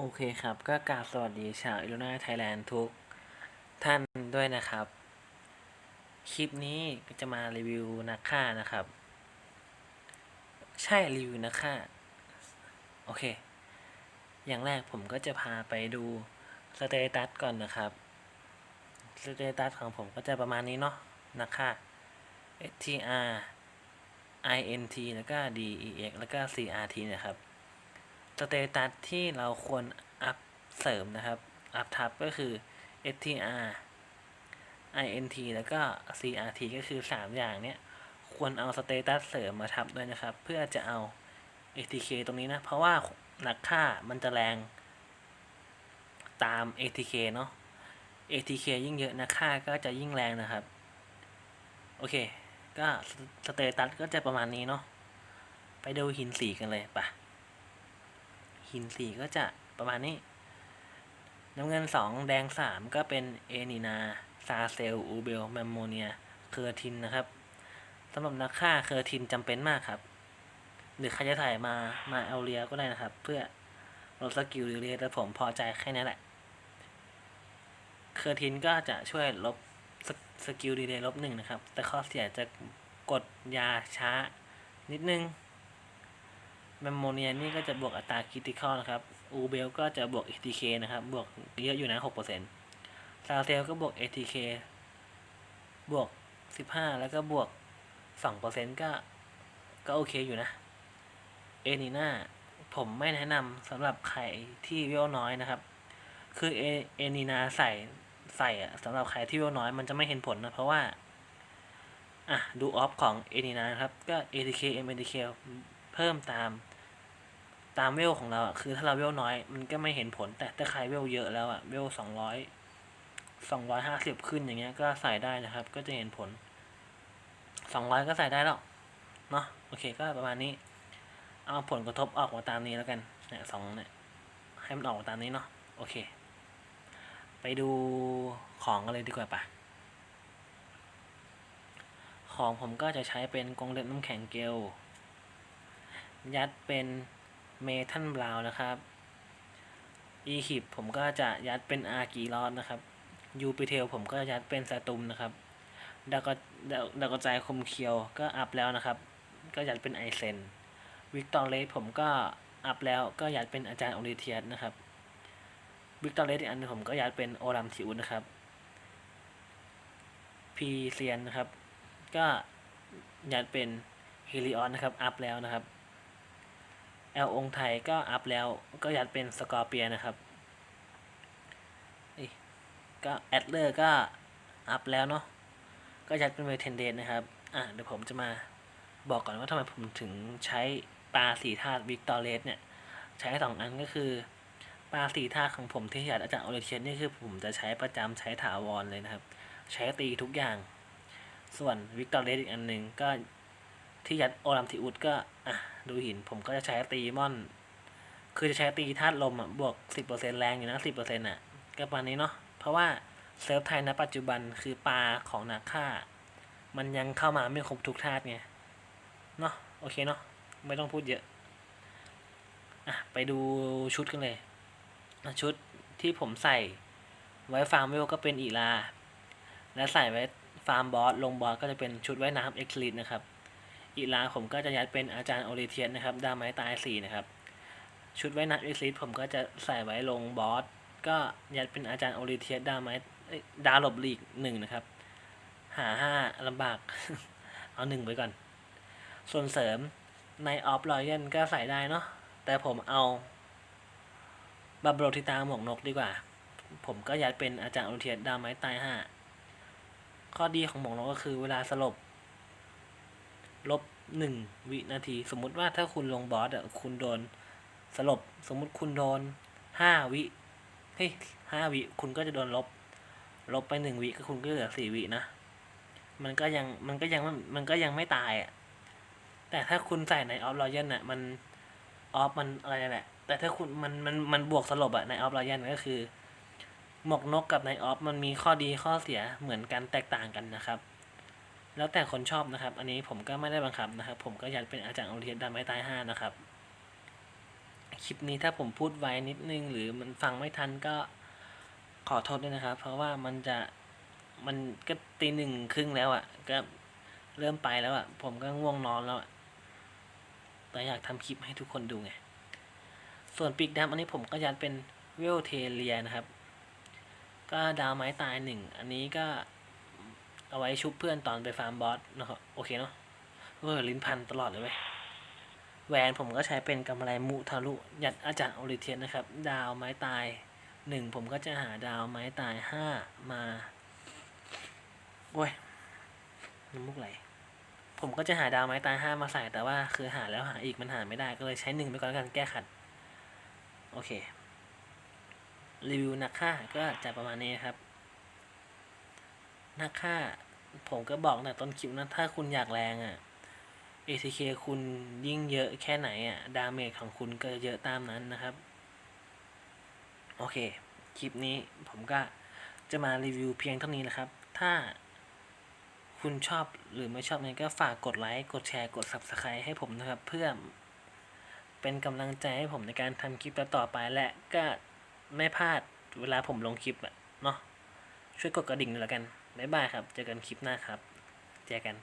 โอเคครับ ก็กราบสวัสดีชาวอิลูนาไทยแลนด์ทุกท่านด้วยนะครับ คลิปนี้ก็จะมารีวิวนักฆ่านะครับ ใช่รีวิวนักฆ่า โอเค อย่างแรกผมก็จะพาไปดูสเตตัสก่อนนะครับ สเตตัสของผมก็จะประมาณนี้เนาะนักฆ่า STR INT แล้วก็ DEX แล้วก็ CRT นะครับ สเตตัสที่เราควรอัพเสริมนะครับ อัพทับก็คือ str int แล้วก็ crt ก็คือ 3 อย่างเนี้ยควรเอาสเตตัสเสริมมาทับด้วยนะครับ เพื่อจะเอา atk ตรงนี้นะ เพราะว่าหนักฆ่ามันจะแรงตาม atk เนาะ atk ยิ่งเยอะนักฆ่าก็จะยิ่งแรงนะครับ โอเค ก็สเตตัสก็จะประมาณนี้เนาะไปดูหินสีกันเลยปะ หินสีก็จะประมาณนี้ น้ำเงินสองแดงสามก็เป็นเอนีนา ซาเซล อูเบลแมมโมเนีย เคอร์ทินนะครับสำหรับนักฆ่าเคอร์ทินจำเป็นมากครับ หรือใครจะถ่ายมา มาเอาเรียก็ได้นะครับ เพื่อลดสกิลเรียแต่ผมพอใจแค่นี้แหละ เคอร์ทินก็จะช่วยลบสสกิลดีเลย์ลบหนึ่งนะครับ แต่ข้อเสียจะกดยาช้านิดนึง แมมโมเนียนี่ก็จะบวกอัตราคิติคอลนะครับอูเบลก็จะบวก ATK นะครับ บวกเยอะอยู่นะ6%ซาเซลก็บวก ATK บวก 15 แล้วก็บวก 2%ก็ก็โอเคอยู่นะ เอนีนาผมไม่แนะนำสำหรับใครที่เวลน้อยนะครับ คือเอเอนีนาใส่ใส่อะสำหรับใครที่เวลน้อยมันจะไม่เห็นผลนะเพราะว่า อะ ดูออฟของเอนีนาครับ ก็ ATK MATK เพิ่มตามตามเวลของเราอะคือถ้าเราเวลน้อย มันก็ไม่เห็นผลแต่ถ้าใครเวลเยอะแล้วอะเวลสองร้อยสองร้อยห้าสิบขึ้นอย่างเงี้ยก็ใส่ได้นะครับ ก็จะเห็นผลสองร้อยก็ใส่ได้แล้วเนาะโอเคก็ประมาณนี้ เอาผลกระทบออกมาตามนี้แล้วกันเนี่ยสองเนี่ยให้มันออกมาตามนี้เนาะโอเค ไปดูของกันเลยดีกว่าปะของผมก็จะใช้เป็นกรงเล็บน้ำแข็งเกล ยัดเป็นเมทัลบราวนะครับ อีคิปผมก็จะยัดเป็นอาร์กีรอดนะครับยูปิเทลผมก็ยัดเป็นสตุมนะครับดาวก็ดาดาวกระจายคมเคียวก็อัพแล้วนะครับ ก็ยัดเป็นไอเซนวิกตอร์เลสผมก็อัพแล้วก็ยัดเป็นอาจารย์อริเทียสนะครับวิกตอร์เลสอีกอันหนึงผมก็ยัดเป็นโอรัมทิอุนนะครับพีเซียนนะครับ ก็ยัดเป็นเฮลิออนนะครับ อัพแล้วนะครับ แอลองไทยก็อัพแล้วก็ยัดเป็นสกอร์เปียนะครับเอ้ก็แอดเลอร์ก็อัพแล้วเนาะก็ยัดเป็นเวทเทนเดนนะครับอะเดี๋ยวผมจะมาบอกก่อนว่าทำไมผมถึงใช้ปลาสีธาตุวิกตอเรสเนี่ยใช้สองอันก็คือปลาสีธาตุของผมที่ยัดอาจารย์โอเลเชียนนี่คือผมจะใช้ประจำใช้ถาวรเลยนะครับ ใช้ตีทุกอย่าง ส่วนวิกตอเรสอีกอันหนึ่งก็ที่ยัดโอลัมทิอุดก็อะ ดูหินผมก็จะใช้ตีมอน คือจะใช้ตีธาตุลมอะบวกสิบเปอร์เซ็นแรงอยู่นะสิบเปอร์เซ็นต์อะก็ประมาณนี้เนาะเพราะว่าเซิร์ฟไทยณปัจจุบันคือปลาของนักฆ่า มันยังเข้ามาไม่ครบทุกธาตุไงเนาะโอเคเนาะไม่ต้องพูดเยอะอะไปดูชุดกันเลย ชุดที่ผมใส่ไว้ฟาร์มเวลก็เป็นอีลา และใส่ไว้ฟาร์มบอสลงบอสก็จะเป็นชุดไว้น้ำเอ็กซ์ลินะครับ อีลาผมก็จะยัดเป็นอาจารย์โอริเทียนนะครับดาไม้ตายสี่นะครับ ชุดไว้นัดเอ็กซิสผมก็จะใส่ไว้ลงบอสก็ยัดเป็นอาจารย์โอริเทียนดาไม้ดาหลบลีกหนึ่งนะครับ หาห้าลำบาก เอาหนึ่งไปก่อน ส่วนเสริมในออฟรอยัลก็ใส่ได้เนาะแต่ผมเอาบับเบิลทิตาหมวกนกดีกว่า ผมก็ยัดเป็นอาจารย์โอริเทียนดาไม้ตายห้าข้อดีของหมวกนกก็คือเวลาสลบ ลบหนึ่งวินาที สมมุติว่าถ้าคุณลงบอสอะคุณโดนสลบ สมมุติคุณโดนห้าวิเฮ้ยห้าวิคุณก็จะโดนลบ ลบไปหนึ่งวิก็คุณก็เหลือสี่วินะ มันก็ยังมันก็ยังมันก็ยังไม่ตายอะแต่ถ้าคุณใส่ในออฟรอยัลน่ะมันออฟมันอะไรแหละ แต่ถ้าคุณมันมันมันบวกสลบอะในออฟรอยัลก็คือ หมกนกกับในออฟมันมีข้อดีข้อเสียเหมือนกันแตกต่างกันนะครับ แล้วแต่คนชอบนะครับ อันนี้ผมก็ไม่ได้บังคับนะครับ ผมก็อยัดเป็นอาจารย์โอเทียนดาไม้ตายห้านะครับ คลิปนี้ถ้าผมพูดไวนิดนึง หรือมันฟังไม่ทันก็ขอโทษด้วยนะครับ เพราะว่ามันจะมันก็ตีหนึ่งครึ่งแล้วอะ่ะ ก็เริ่มไปแล้วอะ่ะ ผมก็ง่วงนอนแล้วอะแต่อยากทำคลิปให้ทุกคนดูไง ส่วนปีกดำอันนี้ผมก็ยัดเป็นเวลเทเลียนะครับ ก็ดาวไม้ตายหนึ่ง อันนี้ก็ เอาไว้ชุบเพื่อนตอนไปฟาร์มบอสนะครับโอเคเนาะเออลิ้นพันตลอดเลยเว้ยแหวนผมก็ใช้เป็นกำไรมุทะลุยัดอาจารย์โอริเทียนนะครับ ดาวไม้ตายหนึ่งผมก็จะหาดาวไม้ตายห้ามาโอ้ยน้ำมุกไหลผมก็จะหาดาวไม้ตายห้ามาใส่แต่ว่าคือหาแล้วหาอีกมันหาไม่ได้ก็เลยใช้หนึ่งไปก่อนแล้วกันแก้ขัด โอเค รีวิวนักฆ่าก็จะประมาณนี้ครับ นักฆ่าผมก็บอกแต่ต้นคลิปนะถ้าคุณอยากแรงอะ ATK คุณยิ่งเยอะแค่ไหนอะ ดาเมจของคุณก็เยอะตามนั้นนะครับ โอเค คลิปนี้ผมก็จะมารีวิวเพียงเท่านี้นะครับ ถ้าคุณชอบหรือไม่ชอบเนี่ยก็ฝากกดไลค์ กดแชร์ กด Subscribe ให้ผมนะครับ เพื่อเป็นกำลังใจให้ผมในการทำคลิปต่อไปและก็ไม่พลาดเวลาผมลงคลิปอะเนาะช่วยกดกระดิ่งด้วยละกัน บ๊ายบายครับ เจอกันคลิปหน้าครับ เจอกัน